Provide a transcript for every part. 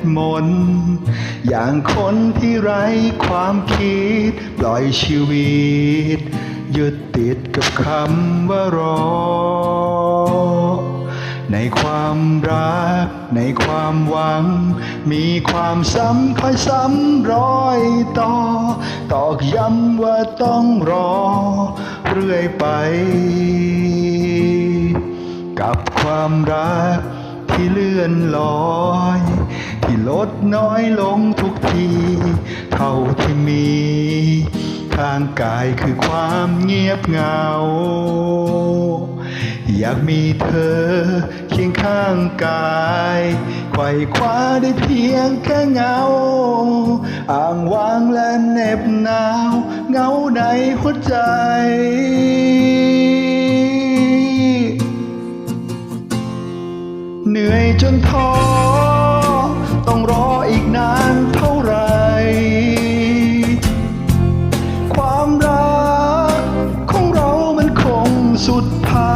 เองให้มืดมน อย่างคนที่ไร้ความคิด ปล่อยชีวิต ยึดติดกับคำว่ารอ ในความรัก ในความหวัง มีความซ้ำคอยซ้ำรอยต่อ ตอกย้ำว่าต้องรอ เรื่อยไป กับความรักที่เลื่อนลอย ที่ลดน้อยลงทุกที เท่าที่มี ทางกายคือความเงียบเหงา อยากมีเธอเคียงข้างกายไขว่คว้าได้เพียงแค่เงา อ่างวางและเหน็บหนาวเหงาในหัวใจเหนื่อยจนท้อ สุดทาย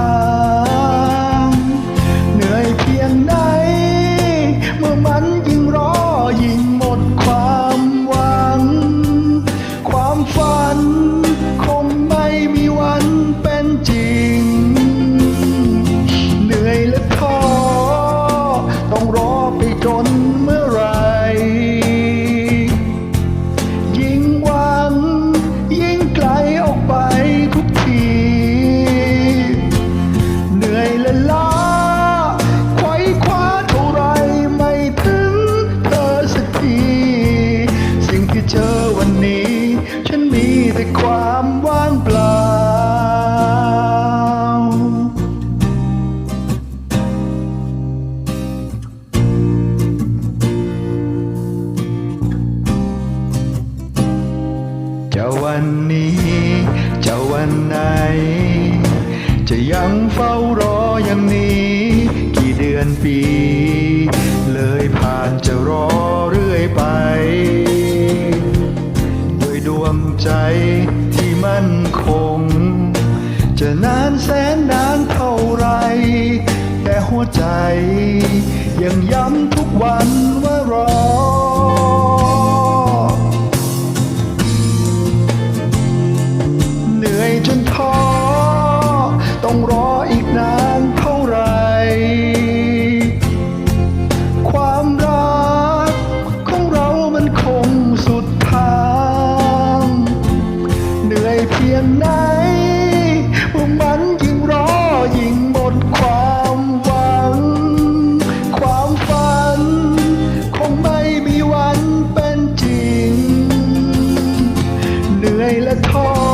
วันนี้ จะวันไหน จะยังเฝ้ารออย่างนี้ กี่เดือนปี เลยผ่านจะรอเรื่อยไป ด้วยดวงใจที่มั่นคง จะนานแสนนานเท่าไร แต่หัวใจ ยังย้ำทุกวันว่ารอ ต้องรออีกนานเท่าไหรความรักของเรามันคงสุดทางเหนื่อยเพียงไหนพวกมันยิ่งรอยิ่งหมดความหวัง ความฝัน คงไม่มีวันเป็นจริง เหนื่อยและท้อ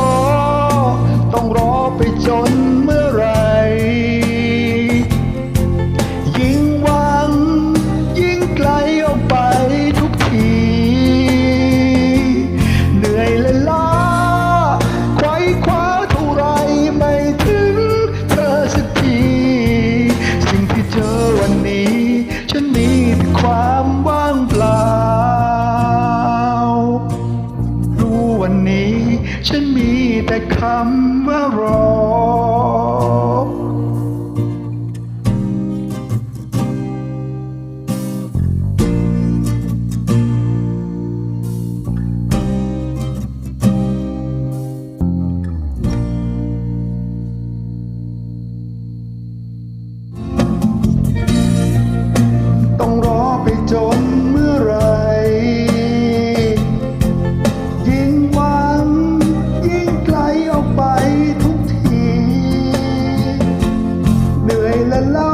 แต่คำว่ารอ la la